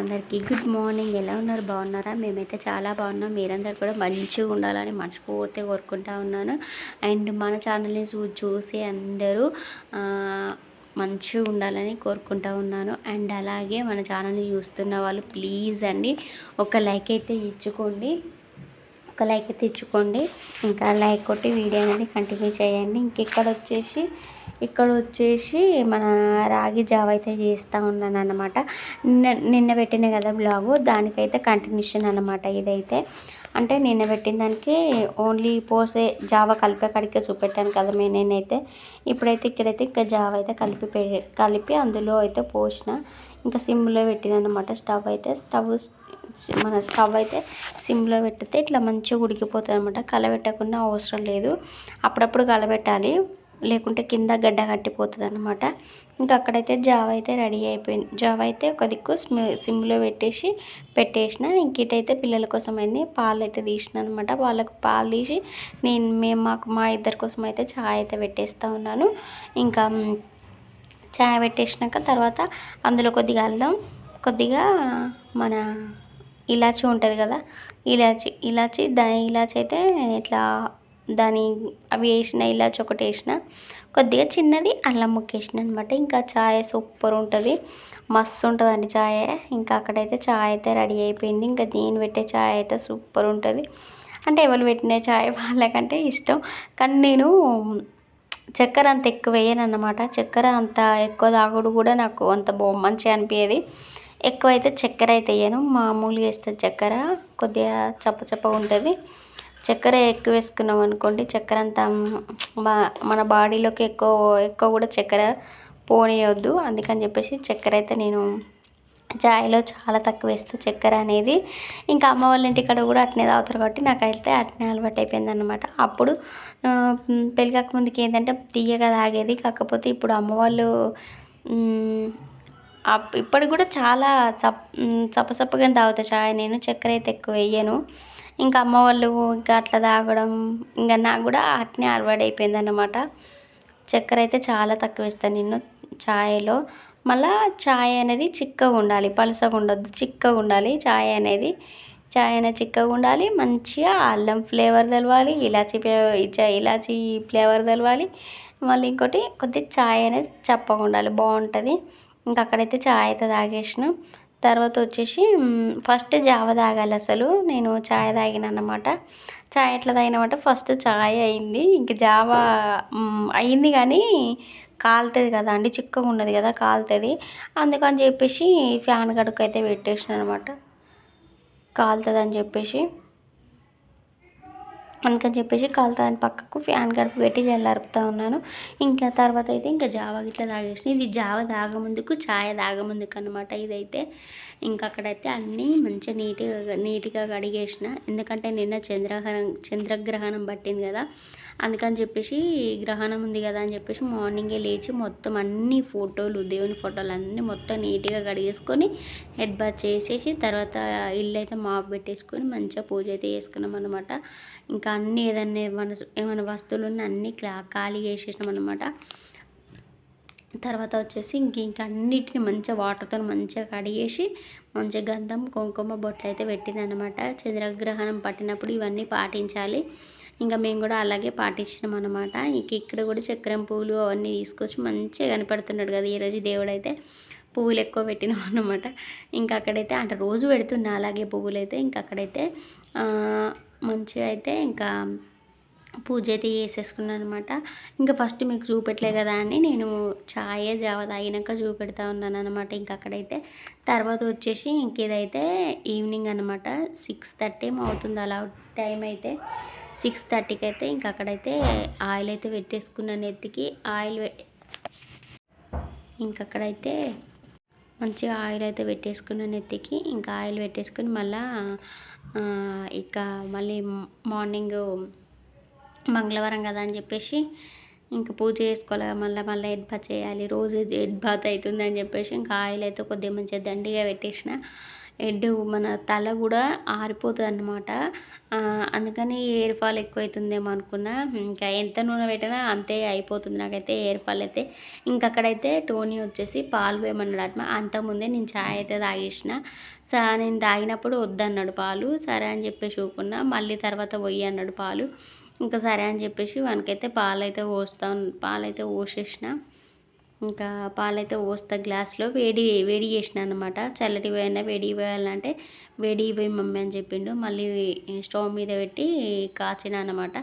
అందరికీ good morning. ఎలా ఉన్నారు? బాగున్నారా? మేమైతే చాలా బాగున్నాం. మీరందరూ కూడా మంచిగా ఉండాలని మనస్ఫూర్తిగా కోరుకుంటా ఉన్నాను. అండ్ మన ఛానల్ని చూ చూసి అందరూ మంచిగా ఉండాలని కోరుకుంటా ఉన్నాను. అండ్ అలాగే మన ఛానల్ని చూస్తున్న వాళ్ళు ప్లీజ్ అండి ఒక లైక్ అయితే ఇచ్చుకోండి. ఒక లైక్ అయితే ఇచ్చుకోండి ఇంకా లైక్ కొట్టి వీడియో అనేది కంటిన్యూ చేయండి. ఇంక ఇక్కడ వచ్చేసి ఇక్కడ వచ్చేసి మన రాగి జావ అయితే చేస్తూ ఉన్నాను అనమాట నిన్న నిన్న పెట్టిన కదా బ్లాగు దానికైతే కంటిన్యూషన్ అనమాట ఇదైతే. అంటే నిన్న పెట్టిన దానికి ఓన్లీ పోసే జావ కలిపే కడిగే చూపెట్టాను కదా మే నేనైతే. ఇప్పుడైతే ఇక్కడైతే ఇంకా జావ అయితే కలిపి పె- కలిపి అందులో అయితే పోసిన. ఇంకా సిమ్లో పెట్టిన అనమాట స్టవ్ అయితే స్టవ్ మన స్టవ్ అయితే సిమ్లో పెట్టితే ఇట్లా మంచిగా ఉడికిపోతుంది అనమాట కలబెట్టకుండా అవసరం లేదు. అప్పుడప్పుడు కలబెట్టాలి. లేకుంటే కింద గడ్డ కట్టిపోతుంది అనమాట ఇంకా అక్కడైతే జావ అయితే రెడీ అయిపోయింది. జావ అయితే ఒక దిక్కు సిమ్లో పెట్టేసి పెట్టేసిన. ఇంకటైతే పిల్లల కోసం అయింది. పాలు అయితే తీసిన అనమాట వాళ్ళకు పాలు తీసి నేను మేము మాకు మా ఇద్దరి కోసం అయితే చాయ్ అయితే పెట్టేస్తూ ఉన్నాను. ఇంకా పెట్టేసినాక తర్వాత అందులో కొద్దిగా అల్లం కొద్దిగా మన ఇలాచి ఉంటుంది కదా ఇలాచి ఇలాచి దాని ఇలాచి అయితే ఇట్లా దాని అవి వేసిన ఇలాచి ఒకటి వేసిన కొద్దిగా చిన్నది అల్లం ముక్కేసిన అనమాట ఇంకా చాయ్ సూపర్ ఉంటుంది మస్తు ఉంటుందండి చాయ్. ఇంకా అక్కడైతే చాయ్ అయితే రెడీ అయిపోయింది. ఇంకా నేను పెట్టే చాయ్ అయితే సూపర్ ఉంటుంది. అంటే ఎవరు పెట్టిన చాయ్ వాళ్ళకంటే ఇష్టం. కానీ నేను చక్కెర అంత ఎక్కువ వేయను అన్నమాట చక్కెర అంత ఎక్కువ తాగుడు కూడా నాకు అంత బా మంచిగా అనిపించేది ఎక్కువ అయితే చక్కెర అయితే వేయను. మామూలుగా వేస్తే చక్కెర కొద్దిగా చప్ప చప్పగా ఉంటుంది. చక్కెర ఎక్కువ వేసుకున్నాం అనుకోండి చక్కెర అంతా మా- మన బాడీలోకి ఎక్కువ ఎక్కువ కూడా చక్కెర పోనీయొద్దు. అందుకని చెప్పేసి చక్కెర అయితే నేను చాయ్లో చాలా తక్కువ వేస్తా చక్కెర అనేది. ఇంకా అమ్మ వాళ్ళ ఇంటికాడ కూడా అట్నే తాగుతారు కాబట్టి నాకైతే అట్నే అలవాటు అయిపోయింది అనమాట అప్పుడు పెళ్ళి కాకముందుకి ఏంటంటే తీయగా తాగేది. కాకపోతే ఇప్పుడు అమ్మ వాళ్ళు అప్- ఇప్పటికి కూడా చాలా సప్ మ్, చప్పచప్పగా తాగుతా చాయ్ నేను చక్కెర అయితే ఎక్కువ వేయను. ఇంకా అమ్మ వాళ్ళు ఇంకా అట్లా తాగడం ఇంకా నాకు కూడా అట్నే అలవాటు అయిపోయింది అన్నమాట చక్కెర అయితే చాలా తక్కువ వేస్తాను నేను చాయ్లో మళ్ళీ చాయ్ అనేది చిక్కగా ఉండాలి. పలుసగా ఉండొద్దు. చిక్కగా ఉండాలి. చాయ్ అనేది చాయ్ అనేది చిక్కగా ఉండాలి. మంచిగా అల్లం ఫ్లేవర్ తెలవాలి. ఇలాచీ ఫ్లేవర్ ఇలాచీ ఫ్లేవర్ తెలవాలి. మళ్ళీ ఇంకోటి కొద్దిగా చాయ్ అనేది చప్పగా ఉండాలి. బాగుంటుంది. ఇంకా అక్కడైతే చాయ్ అయితే తాగేసిన. తర్వాత వచ్చేసి ఫస్ట్ జావ తాగాలి అసలు. నేను చాయ్ తాగిన అన్నమాట. చాయ్ ఎట్లా తాగినమాట ఫస్ట్ చాయ్ అయింది. ఇంక జావ అయింది కానీ కాలుతుంది కదా అండి. చిక్కగా ఉన్నది కదా కాలుతుంది. అందుకని చెప్పేసి ఫ్యాన్ గడుకు అయితే పెట్టేసిన అనమాట కాలుతుంది అని చెప్పేసి. అందుకని చెప్పేసి కాలుతుంది పక్కకు ఫ్యాన్ గడుపు పెట్టి జల్లారుపుతూ ఉన్నాను. ఇంకా తర్వాత అయితే ఇంకా జావా గిట్లా తాగేసిన. ఇది జావ తాగముందుకు ఛాయ్ తాగముందుకు అనమాట ఇదైతే. ఇంకా అక్కడైతే అన్నీ మంచిగా నీట్గా నీట్గా కడిగేసిన. ఎందుకంటే నిన్న చంద్రగ్రహణం చంద్రగ్రహణం పట్టింది కదా. అందుకని చెప్పేసి గ్రహణం ఉంది కదా అని చెప్పేసి మార్నింగే లేచి మొత్తం అన్ని ఫోటోలు దేవుని ఫోటోలు అన్నీ మొత్తం నీట్గా కడిగేసుకొని హెడ్ బాత్ చేసేసి తర్వాత ఇల్లు అయితే మాప్ పెట్టేసుకొని మంచిగా పూజ అయితే చేసుకున్నాం అనమాట ఇంకా అన్ని ఏదన్నా ఏమైనా ఏమైనా వస్తువులు ఉన్న అన్నీ క్లా ఖాళీ చేసేసినాం అనమాట తర్వాత వచ్చేసి ఇంక ఇంక అన్నిటిని మంచిగా వాటర్తో మంచిగా కడిగేసి మంచిగా గంధం కుంకుమ బొట్లు అయితే పెట్టింది అనమాట చంద్రగ్రహణం పట్టినప్పుడు ఇవన్నీ పాటించాలి. ఇంకా మేము కూడా అలాగే పాటించినాం అనమాట ఇంకా ఇక్కడ కూడా చక్రం పువ్వులు అవన్నీ తీసుకొచ్చి మంచిగా కనపడుతున్నాడు కదా. ఈరోజు దేవుడు అయితే పువ్వులు ఎక్కువ పెట్టినాం అనమాట ఇంకా అక్కడైతే అంటే రోజు పెడుతున్నా అలాగే పువ్వులు అయితే ఇంకా అక్కడైతే మంచిగా అయితే ఇంకా పూజ అయితే చేసేసుకున్నాను అనమాట ఇంకా ఫస్ట్ మీకు చూపెట్టలే కదా అని నేను చాయ్ జావ తాగినాక చూపెడతా ఉన్నాను అనమాట ఇంకా అక్కడైతే తర్వాత వచ్చేసి ఇంకేదైతే ఈవినింగ్ అనమాట సిక్స్ థర్టీ అవుతుంది అలా టైం అయితే. సిక్స్ థర్టీకి అయితే ఇంకా అక్కడైతే ఆయిల్ అయితే పెట్టేసుకున్నాను ఎత్తికి ఆయిల్ ఇంకక్కడైతే మంచిగా ఆయిల్ అయితే పెట్టేసుకున్నాను ఎత్తికి ఇంకా ఆయిల్ పెట్టేసుకుని మళ్ళా ఇక మళ్ళీ మార్నింగ్ మంగళవారం కదా అని చెప్పేసి ఇంకా పూజ చేసుకోవాలి మళ్ళీ మళ్ళీ ఎడ్బా చేయాలి. రోజు ఎడ్బాత్ అవుతుంది అని చెప్పేసి ఇంకా ఆయిల్ అయితే కొద్దిగా మంచిగా దండిగా పెట్టేసిన. హెడ్ మన తల కూడా ఆరిపోతుంది అనమాట అందుకని హెయిర్ ఫాల్ ఎక్కువ అవుతుందేమో అనుకున్నా. ఇంకా ఎంత నూనె పెట్టినా అంతే అయిపోతుంది నాకైతే హెయిర్ ఫాల్ అయితే. ఇంకా అక్కడైతే టోనీ వచ్చేసి పాలు వేయమన్నాడు అంతకుముందే నేను చాయ్ అయితే తాగేసిన. సా నేను తాగినప్పుడు వద్దన్నాడు పాలు. సరే అని చెప్పేసి ఊకున్నా. మళ్ళీ తర్వాత పోయి అన్నాడు పాలు. ఇంకా సరే అని చెప్పేసి వానికైతే పాలైతే పాలు పాలైతే పోసేసిన. ఇంకా పాలైతే పోస్తా గ్లాస్లో. వేడి వేడి చేసిన అనమాట చల్లటి పోయినా వేడి పోయాలంటే వేడి పోయి మమ్మీ అని చెప్పిండు. మళ్ళీ స్టవ్ మీద పెట్టి కాచిన అనమాట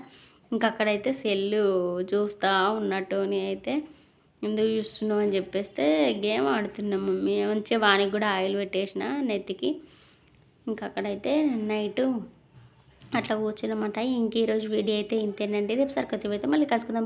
ఇంకా అక్కడైతే సెల్లు చూస్తూ ఉన్నట్టు అయితే ఎందుకు చూస్తున్నావు అని చెప్పేస్తే గేమ్ ఆడుతున్నాం మమ్మీ. మంచిగా వానికి కూడా ఆయిల్ పెట్టేసిన నెత్తికి. ఇంకా అక్కడైతే నైటు అట్లా కూర్చున్నమాట. ఇంక ఈరోజు వీడియో అయితే ఇంతేనండి. రేపు సరికొత్త అయితే మళ్ళీ కలుసుకుందాం.